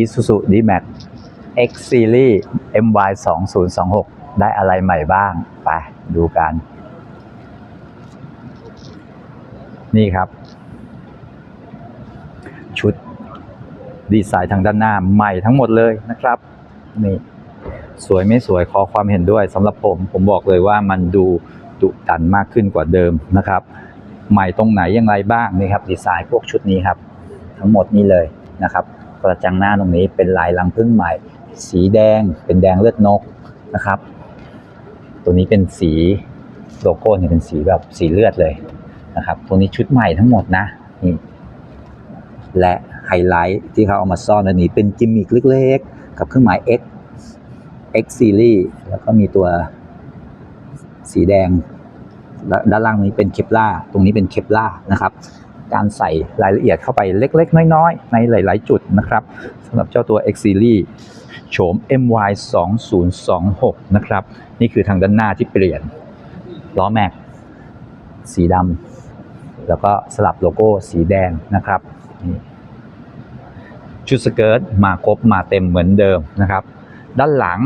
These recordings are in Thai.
Isuzu D-Max X Series MY 2 0 2 6 ได้อะไรใหม่บ้าง ไปดูกัน นี่ครับ ชุดดีไซน์ทางด้านหน้าใหม่ทั้งหมดเลยนะครับ นี่ สวยไม่สวยขอความเห็นด้วยสำหรับผม ผมบอกเลยว่ามันดูดุดันมากขึ้นกว่าเดิมนะครับ ใหม่ตรงไหนอย่างไรบ้างนี่ครับ ดีไซน์พวกชุดนี้ครับ ทั้งหมดนี้เลยนะครับ กระจังหน้าตรงนี้เป็นลายลังพึ่งใหม่ สีแดงเป็นแดงเลือดนกนะครับ ตัวนี้เป็นสีโลโก้เนี่ยเป็นสีแบบสีเลือดเลยนะครับ ตัวนี้ชุดใหม่ทั้งหมดนะนี่และไฮไลท์ที่เขาเอามาซ่อนอันนี้เป็นกิมมิคเล็กๆ กับเครื่องหมาย X X Series แล้วก็มีตัวสีแดง ด้านล่างนี้เป็นเคปล่าตรงนี้เป็นเคปล่านะครับ การใส่รายละเอียดเข้าไปเล็กๆ น้อยๆ ในหลาย ๆ จุดนะครับสำหรับเจ้าตัว X Series โฉม MY 2026นะครับนี่คือทางด้านหน้าที่เปลี่ยนล้อแม็กสีดำแล้วก็สลับโลโก้สีแดงนะครับ ชุดสเกิร์ตมาครบมาเต็มเหมือนเดิมนะครับ ด้านหลัง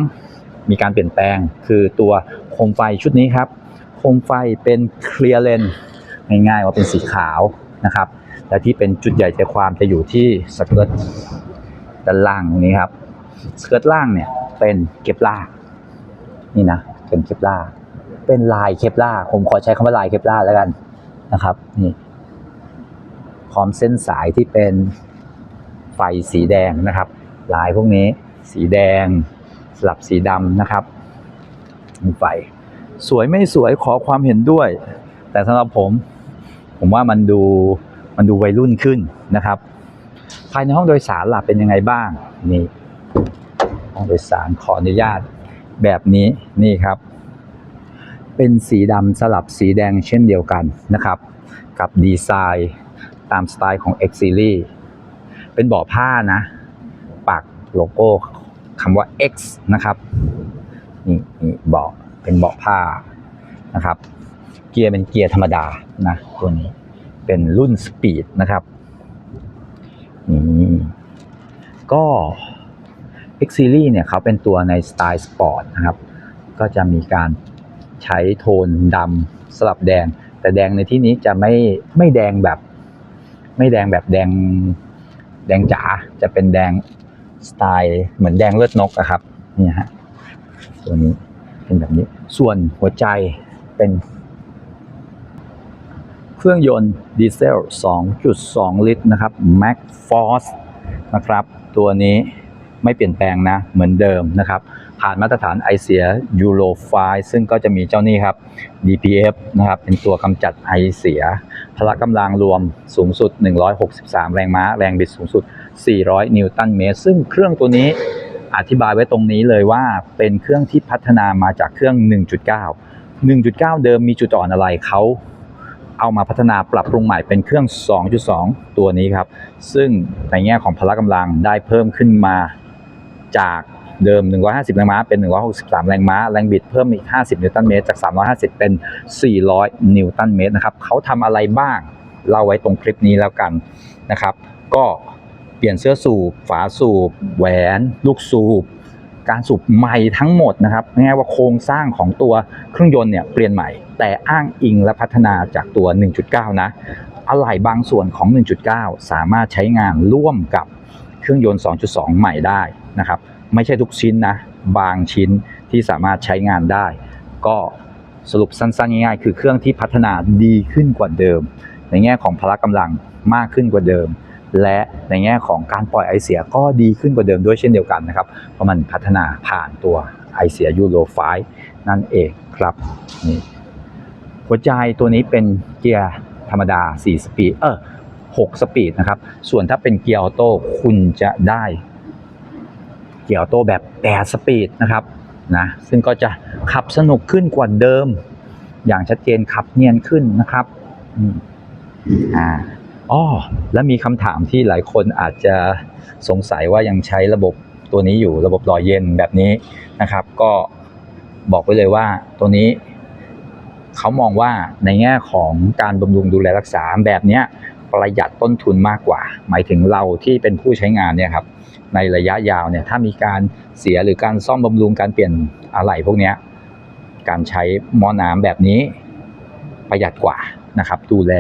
มีการเปลี่ยนแปลงคือตัวโคมไฟชุดนี้ครับ โคมไฟเป็นเคลียร์เลนง่ายๆว่าเป็นสีขาว นะครับ และที่เป็นจุดใหญ่ใจความจะอยู่ที่สเกิร์ตด้านล่างนี้ครับสเกิร์ตล่างเนี่ยเป็นเก็บล่านี่นะเป็นเก็บล่าเป็นลายเคปล่าผมขอใช้คำว่าลายเคปล่าแล้วกันนะครับนี่พร้อมเส้นสายที่เป็นไฟสีแดงนะครับ ลายพวกนี้สีแดงสลับสีดำนะครับมีไฟสวยไม่สวยขอความเห็นด้วย แต่สำหรับผม ผมว่ามันดูมันดูวัยรุ่นขึ้นนะครับ ภายในห้องโดยสารล่ะเป็นยังไงบ้างนี่ห้องโดยสารขออนุญาตแบบนี้นี่ครับ เป็นสีดำสลับสีแดงเช่นเดียวกันนะครับ กับดีไซน์ตามสไตล์ของ X Series เป็นเบาะผ้านะปักโลโก้คำว่า X นะครับ นี่นี่เบาะเป็นเบาะผ้านะครับ กียร์เป็นเกียร์ธรรมดานะตัวนี้เป็นรุ่นสปีดนะครับนี่ก็ X Series เนี่ยเขาเป็นตัวในสไตล์สปอร์ตนะครับ ก็จะมีการใช้โทนดำสลับแดง แต่แดงในที่นี้จะไม่ไม่แดงแบบ ไม่แดงแบบแดงแดงจ๋าจะเป็นแดงสไตล์เหมือนแดงเลือดนกอะครับนี่ฮะตัวนี้เป็นแบบนี้ส่วนหัวใจเป็น เครื่องยนต์ดีเซล 2.2 ลิตรนะครับ Max Force นะครับ ตัวนี้ไม่เปลี่ยนแปลงนะ เหมือนเดิมนะครับ ผ่านมาตรฐานไอเสีย Euro 5ซึ่งก็จะมีเจ้านี้ครับ DPF นะครับ เป็นตัวกำจัดไอเสีย พละกำลังรวมสูงสุด 163 แรงม้า แรงบิดสูงสุด 400 นิวตันเมตร ซึ่งเครื่องตัวนี้อธิบายไว้ตรงนี้เลยว่าเป็นเครื่องที่พัฒนามาจากเครื่อง 1.9 1.9 เดิมมีจุดอ่อนอะไรเขา เอามาพัฒนาปรับปรุงใหม่เป็นเครื่อง 2.2 ตัวนี้ครับ ซึ่งในแง่ของพละกำลังได้เพิ่มขึ้นมาจากเดิม 150 แรงม้า เป็น 163 แรงม้า แรงบิดเพิ่มอีก 50 นิวตันเมตร จาก 350 เป็น 400 นิวตันเมตรนะครับ เขาทำอะไรบ้าง เล่าไว้ตรงคลิปนี้แล้วกันนะครับ ก็เปลี่ยนเสื้อสูบ ฝาสูบ แหวน ลูกสูบ การสูบใหม่ทั้งหมดนะครับง่ายว่าโครงสร้างของตัวเครื่องยนต์เนี่ยเปลี่ยนใหม่ แต่อ้างอิงและพัฒนาจากตัว 1.9 นะอะไหล่บางส่วนของ 1.9 สามารถใช้งานร่วมกับเครื่องยนต์ 2.2 ใหม่ได้นะครับ ไม่ใช่ทุกชิ้นนะ บางชิ้นที่สามารถใช้งานได้ ก็สรุปสั้นๆง่ายๆ คือเครื่องที่พัฒนาดีขึ้นกว่าเดิม ในแง่ของพละกำลังมากขึ้นกว่าเดิม และในแง่ของการปล่อยไอเสียก็ดีขึ้นกว่าเดิมด้วยเช่นเดียวกันนะครับ เพราะมันพัฒนาผ่านตัวไอเสียยูโรไฟนั่นเองครับนี่หัวใจตัวนี้เป็นเกียร์ธรรมดา 4 สปีดเออ6สปีดนะครับ ส่วนถ้าเป็นเกียร์ออโต้คุณจะได้เกียร์ออโต้แบบ 8 สปีดนะครับนะซึ่งก็จะขับสนุกขึ้นกว่าเดิม อย่างชัดเจนขับเนียนขึ้นนะครับอ่า อ้อและมีคำถามที่หลายคนอาจจะสงสัยว่ายังใช้ระบบตัวนี้อยู่ระบบหล่อเย็นแบบนี้นะครับ ก็บอกไว้เลยว่าตัวนี้เขามองว่าในแง่ของการบำรุงดูแลรักษาแบบเนี้ยประหยัดต้นทุนมากกว่า หมายถึงเราที่เป็นผู้ใช้งานเนี่ยครับในระยะยาวเนี่ยถ้ามีการเสียหรือการซ่อมบำรุงการเปลี่ยนอะไหล่พวกนี้การใช้มอน้ำแบบนี้ประหยัดกว่านะครับ ดูแล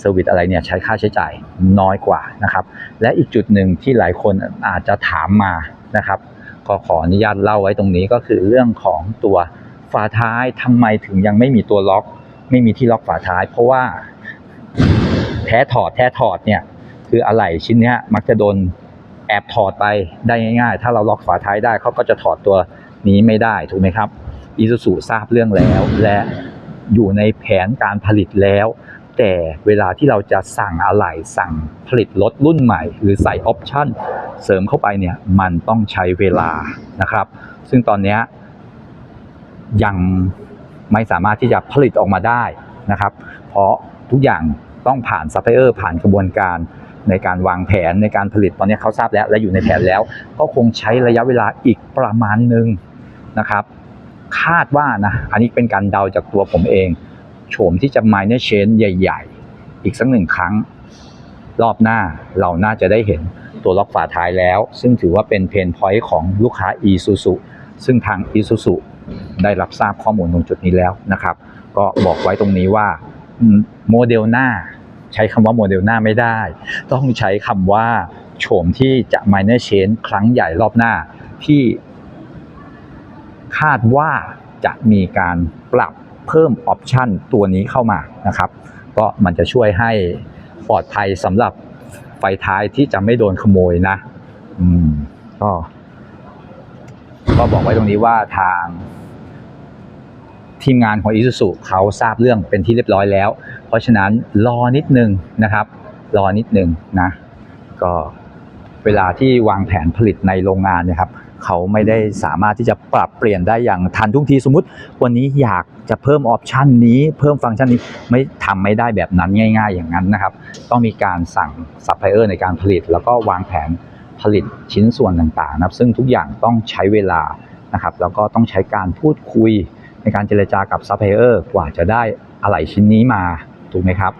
เซอร์วิสอะไรเนี่ยใช้ค่าใช้จ่ายน้อยกว่านะครับ และอีกจุดหนึ่งที่หลายคนอาจจะถามมานะครับก็ขออนุญาตเล่าไว้ตรงนี้ก็คือเรื่องของตัวฝาท้ายทำไมถึงยังไม่มีตัวล็อก ไม่มีที่ล็อกฝาท้าย เพราะว่าแท้ถอดแท้ถอดเนี่ยคืออะไหล่ชิ้นนี้มักจะโดนแอบถอดไปได้ง่ายๆ ถ้าเราล็อกฝาท้ายได้เขาก็จะถอดตัวนี้ไม่ได้ถูกไหมครับอีซูซูทราบเรื่องแล้ว และอยู่ในแผนการผลิตแล้ว แต่เวลาที่เราจะสั่งอะไหล่สั่งผลิตรถรุ่นใหม่ หรือใส่ออปชั่นเสริมเข้าไปเนี่ยมันต้องใช้เวลานะครับ ซึ่งตอนนี้ยังไม่สามารถที่จะผลิตออกมาได้นะครับ เพราะทุกอย่างต้องผ่านซัพพลายเออร์ผ่านกระบวนการในการวางแผนในการผลิตตอนนี้เขาทราบแล้ว และอยู่ในแผนแล้ว ก็คงใช้ระยะเวลาอีกประมาณหนึ่งนะครับ คาดว่านะ อันนี้เป็นการเดาจากตัวผมเอง โฉมที่จะ minor change ใหญ่ ๆ อีกสักหนึ่งครั้ง รอบหน้าเราน่าจะได้เห็นตัวล็อกฝาท้ายแล้ว ซึ่งถือว่าเป็นเพนพอยต์ของลูกค้า Isuzu ซึ่งทาง Isuzu ได้รับทราบข้อมูลตรงจุดนี้แล้วนะครับ ก็บอกไว้ตรงนี้ว่าโมเดลหน้าใช้คำว่าโมเดลหน้าไม่ได้ ต้องใช้คำว่าโฉมที่จะ minor change ครั้งใหญ่รอบหน้าที่คาดว่าจะมีการปรับ เพิ่มออปชันตัวนี้เข้ามานะครับ ก็มันจะช่วยให้ปลอดภัยสำหรับไฟท้ายที่จะไม่โดนขโมยนะ อืมก็ก็บอกไว้ตรงนี้ว่าทาง ทีมงานของ Isuzu เขาทราบเรื่องเป็นที่เรียบร้อยแล้ว เพราะฉะนั้นรอนิดนึงนะครับ รอนิดนึงนะ ก็เวลาที่วางแผนผลิตในโรงงานนี่ยครับ เขาไม่ได้สามารถที่จะปรับเปลี่ยนได้อย่างทันทุกทีสมมติ วันนี้อยากจะเพิ่มออปชันนี้เพิ่มฟังก์ชันนี้ไม่ทำไม่ได้แบบนั้นง่าย ๆ อย่างนั้นนะครับ ต้องมีการสั่งซัพพลายเออร์ในการผลิต แล้วก็วางแผนผลิตชิ้นส่วนต่างๆนะครับ ซึ่งทุกอย่างต้องใช้เวลานะครับ แล้วก็ต้องใช้การพูดคุยในการเจรจากับซัพพลายเออร์กว่าจะได้อะไหล่ชิ้นนี้มาถูกไหมครับ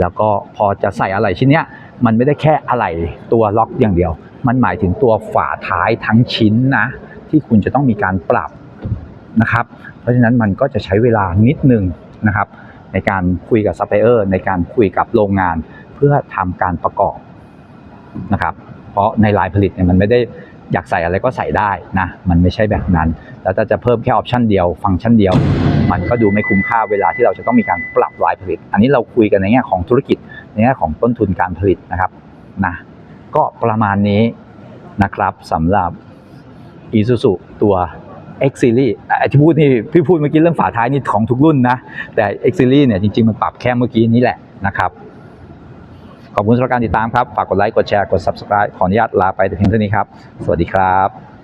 แล้วก็พอจะใส่อะไหล่ชิ้นเนี้ยมันไม่ได้แค่อะไหล่ตัวล็อกอย่างเดียว มันหมายถึงตัวฝาท้ายทั้งชิ้นนะที่คุณจะต้องมีการปรับนะครับ เพราะฉะนั้นมันก็จะใช้เวลานิดนึงนะครับ ในการคุยกับซัพพลายเออร์ในการคุยกับโรงงานเพื่อทำการประกอบนะครับ เพราะในลายผลิตเนี่ยมันไม่ได้อยากใส่อะไรก็ใส่ได้นะ มันไม่ใช่แบบนั้น แล้วถ้าจะเพิ่มแค่ออปชันเดียว ฟังก์ชันเดียว มันก็ดูไม่คุ้มค่าเวลาที่เราจะต้องมีการปรับลายผลิต อันนี้เราคุยกันในแง่ของธุรกิจ ในแง่ของต้นทุนการผลิตนะครับนะ ก็ประมาณนี้นะครับสำหรับ Isuzu ตัว X Series อ้ที่พูดนี่พี่พูดเมื่อกี้เรื่องฝาท้ายนี่ของทุกรุ่นนะ แต่ X Series เนี่ยจริง ๆ มันปรับแค่เมื่อกี้นี้แหละนะครับ ขอบคุณสำหรับการติดตามครับ ฝากกดไลค์ กดแชร์ กด Subscribe ขออนุญาตลาไปแต่เพียงเท่านี้ครับ สวัสดีครับ